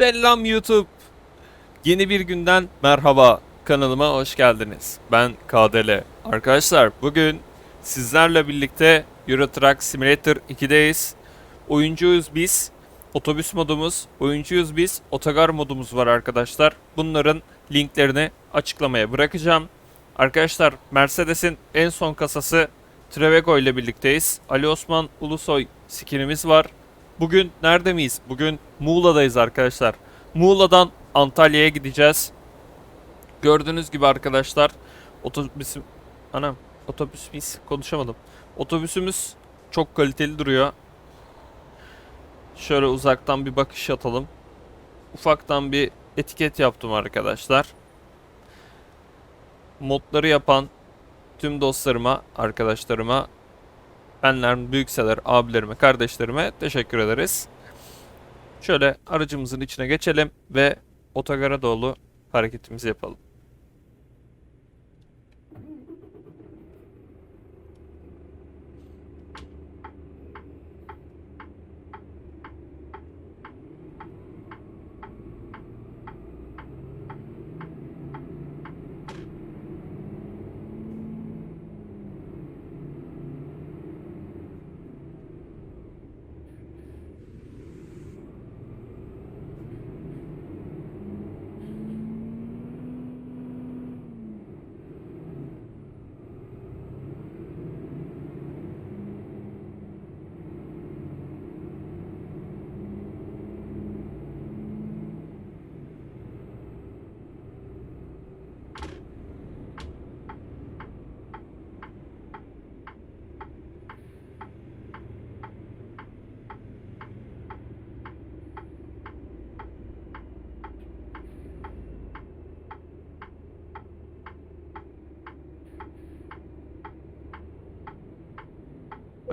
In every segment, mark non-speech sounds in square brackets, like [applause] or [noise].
Selam YouTube. Yeni bir günden merhaba. Kanalıma hoş geldiniz. Ben KDL. Arkadaşlar bugün sizlerle birlikte Euro Truck Simulator 2'deyiz. Oyuncuyuz biz. Otobüs modumuz, oyuncuyuz biz. Otogar modumuz var arkadaşlar. Bunların linklerini açıklamaya bırakacağım. Arkadaşlar Mercedes'in en son kasası Trevego ile birlikteyiz. Ali Osman Ulusoy skinimiz var. Bugün nerede miyiz? Bugün Muğla'dayız arkadaşlar. Muğla'dan Antalya'ya gideceğiz. Gördüğünüz gibi arkadaşlar otobüsüm anam otobüsümüz konuşamadım. Otobüsümüz çok kaliteli duruyor. Şöyle uzaktan bir bakış atalım. Ufaktan bir etiket yaptım arkadaşlar. Modları yapan tüm dostlarıma, arkadaşlarıma Benler, büyükseler, abilerime, kardeşlerime teşekkür ederiz. Şöyle aracımızın içine geçelim ve otogara doğru hareketimizi yapalım.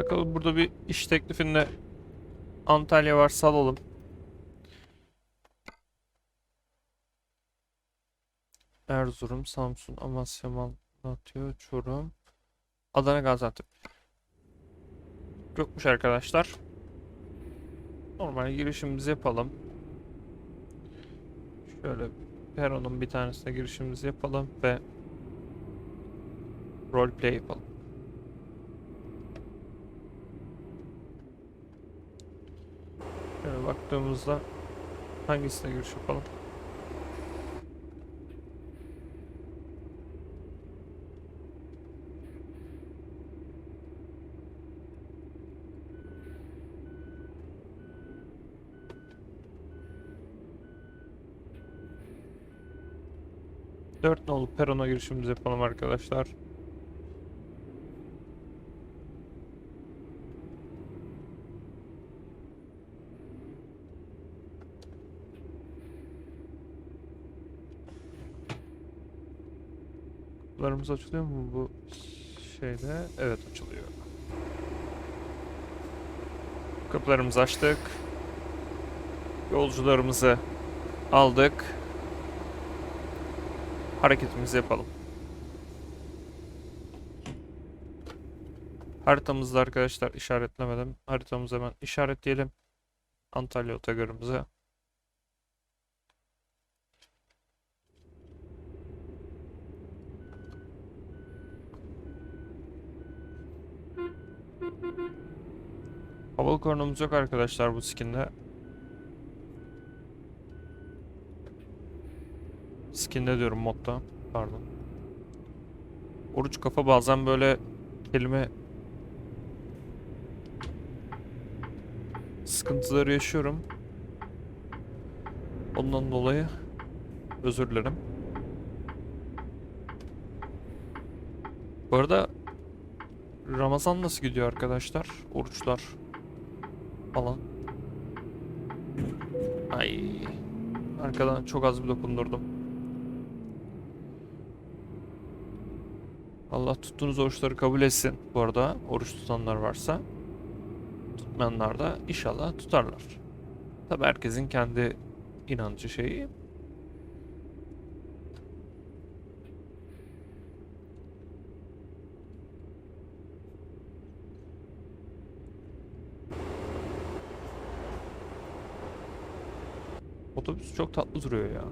Bakalım burada bir iş teklifinde Antalya varsa alalım. Erzurum, Samsun, Amasya, Malatya, Çorum, Adana, Gaziantep. Yokmuş arkadaşlar. Normal girişimizi yapalım. Şöyle peronun bir tanesine girişimizi yapalım ve roleplay yapalım. Şöyle baktığımızda hangisine giriş yapalım? Dört nolu perona girişimizi yapalım arkadaşlar. Kapılarımız açılıyor mu bu şeyde? Evet açılıyor. Kapılarımızı açtık. Yolcularımızı aldık. Hareketimizi yapalım. Haritamızda arkadaşlar işaretlemedim. Haritamızı hemen işaretleyelim. Antalya otogarımıza. Kornamız yok arkadaşlar bu skinde. Skinde diyorum modda. Pardon. Oruç kafa bazen böyle kelime sıkıntıları yaşıyorum. Ondan dolayı özür dilerim. Bu arada Ramazan nasıl gidiyor arkadaşlar? Oruçlar falan. Ay. Arkadan çok az bir dokundurdum. Allah tuttuğunuz oruçları kabul etsin. Bu arada oruç tutanlar varsa. Tutmayanlar da inşallah tutarlar. Tabi herkesin kendi inancı şeyi. Otobüs çok tatlı duruyor ya.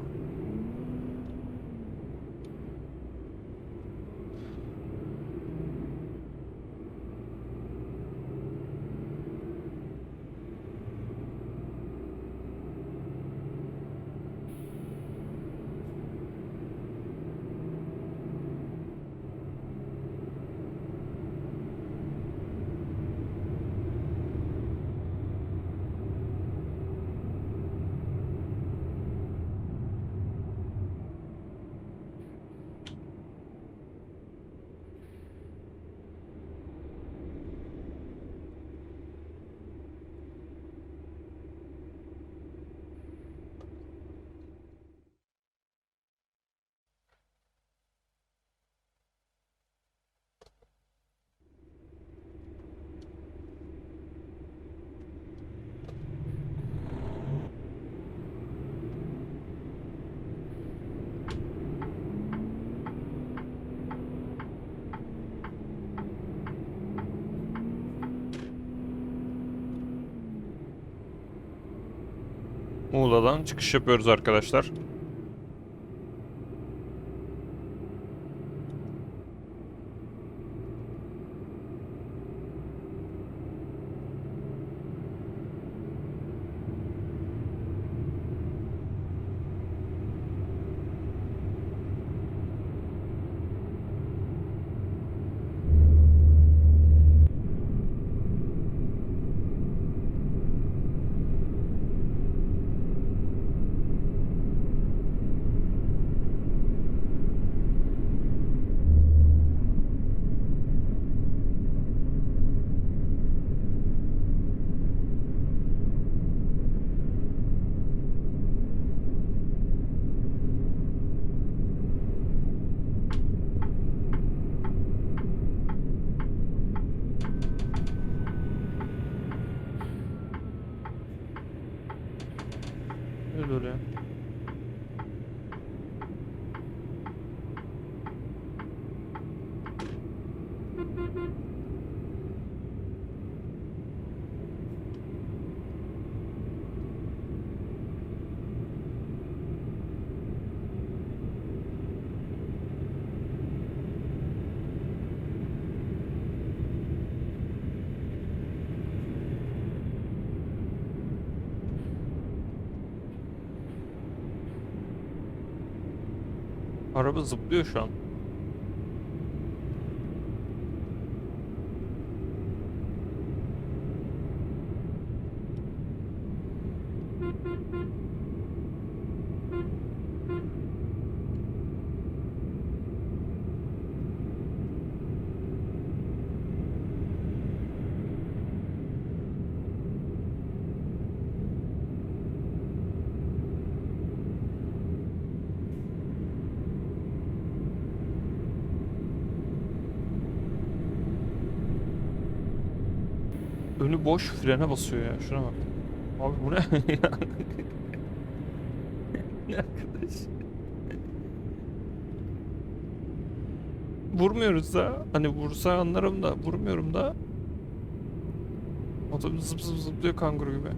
Muğla'dan çıkış yapıyoruz arkadaşlar. Öyle oluyor. Araba zıplıyor şu an. Önü boş frene basıyor ya. Şuna bak. Abi bu ne? [laughs] arkadaş? Vurmuyoruz da. Hani vursa anlarım da vurmuyorum da. Otobüs zıp zıp zıplıyor kanguru gibi.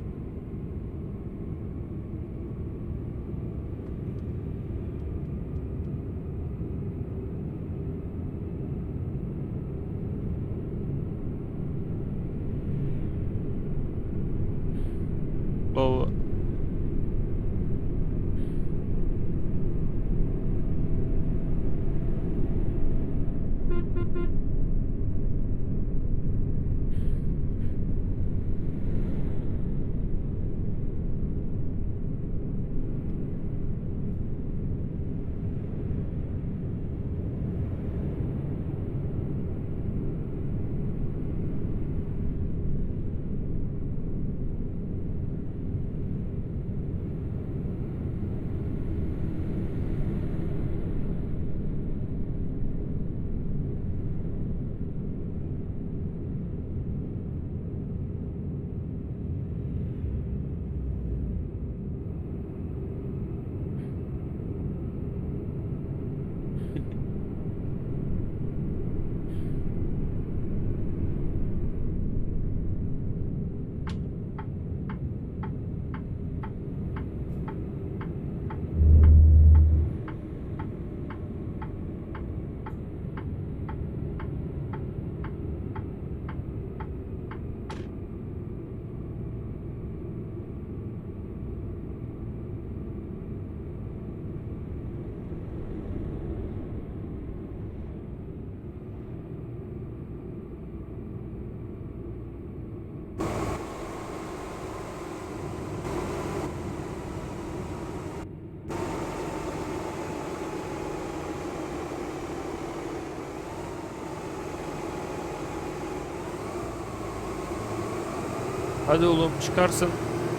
Hadi oğlum çıkarsın.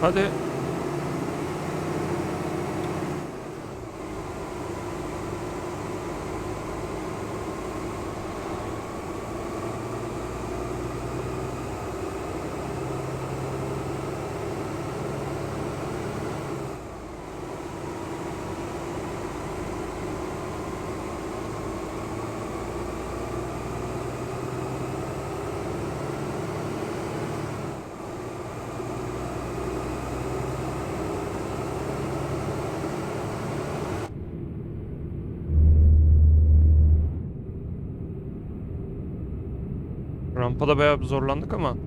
Hadi. Rampada bayağı zorlandık ama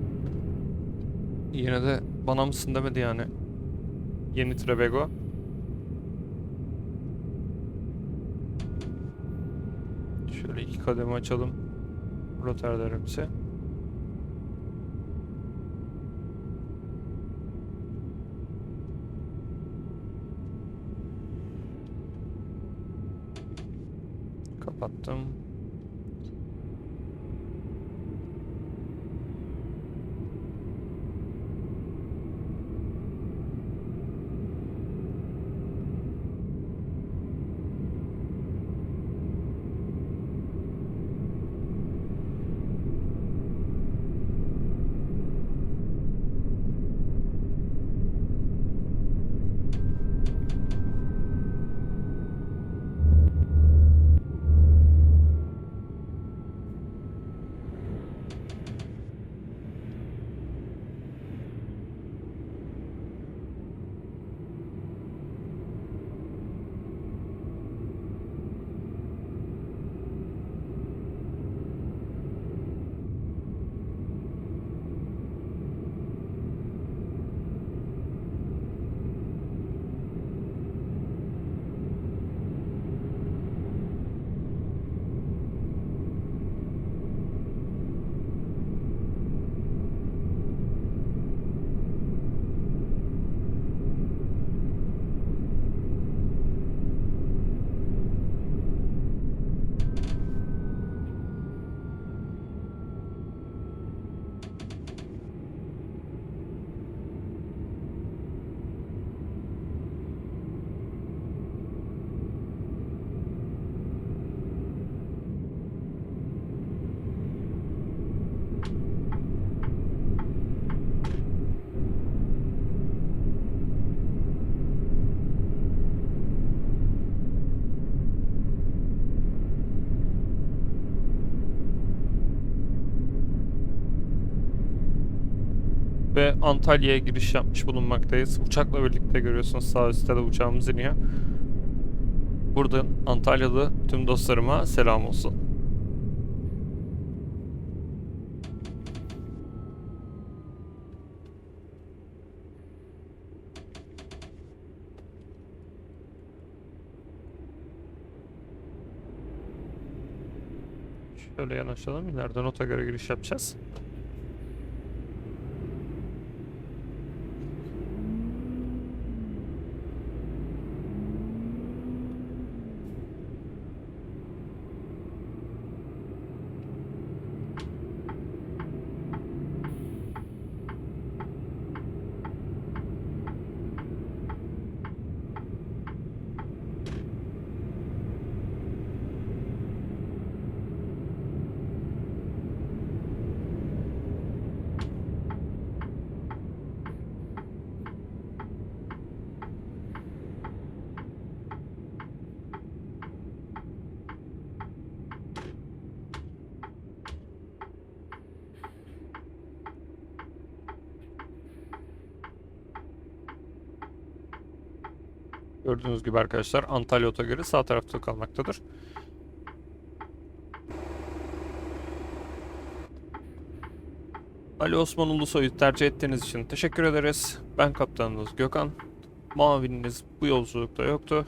yine de bana mısın demedi yani. Yeni Trebego. Şöyle iki kademe açalım. Rotarlarımızı. Kapattım. Antalya'ya giriş yapmış bulunmaktayız. Uçakla birlikte görüyorsunuz sağ üstte de uçağımız iniyor. Buradan Antalyalı tüm dostlarıma selam olsun. Şöyle yanaşalım. İleriden otogara giriş yapacağız. Gördüğünüz gibi arkadaşlar Antalya Otogarı sağ tarafta kalmaktadır. Ali Osman Ulusoy'u tercih ettiğiniz için teşekkür ederiz. Ben kaptanınız Gökhan. Mavininiz bu yolculukta yoktu.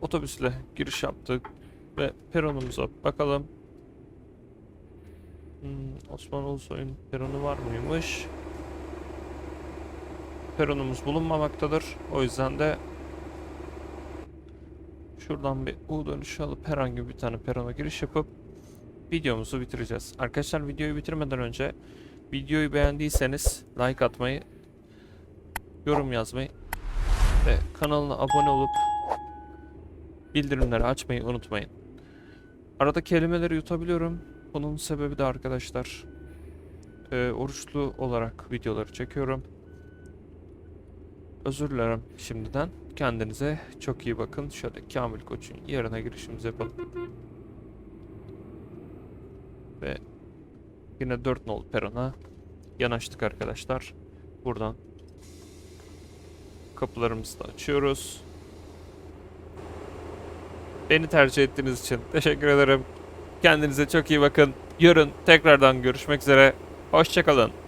Otobüsle giriş yaptık ve peronumuza bakalım. Hmm, Osman Ulusoy'un peronu var mıymış? Peronumuz bulunmamaktadır. O yüzden de şuradan bir U dönüşü alıp herhangi bir tane perona giriş yapıp videomuzu bitireceğiz. Arkadaşlar videoyu bitirmeden önce Videoyu beğendiyseniz like atmayı, yorum yazmayı ve kanalına abone olup bildirimleri açmayı unutmayın. Arada kelimeleri yutabiliyorum. Bunun sebebi de arkadaşlar e, oruçlu olarak videoları çekiyorum. Özür dilerim şimdiden. Kendinize çok iyi bakın. Şöyle Kamil Koç'un yerine girişimizi yapalım. Ve yine 4 nol perona yanaştık arkadaşlar. Buradan kapılarımızı da açıyoruz. Beni tercih ettiğiniz için teşekkür ederim. Kendinize çok iyi bakın. Yarın tekrardan görüşmek üzere. Hoşçakalın.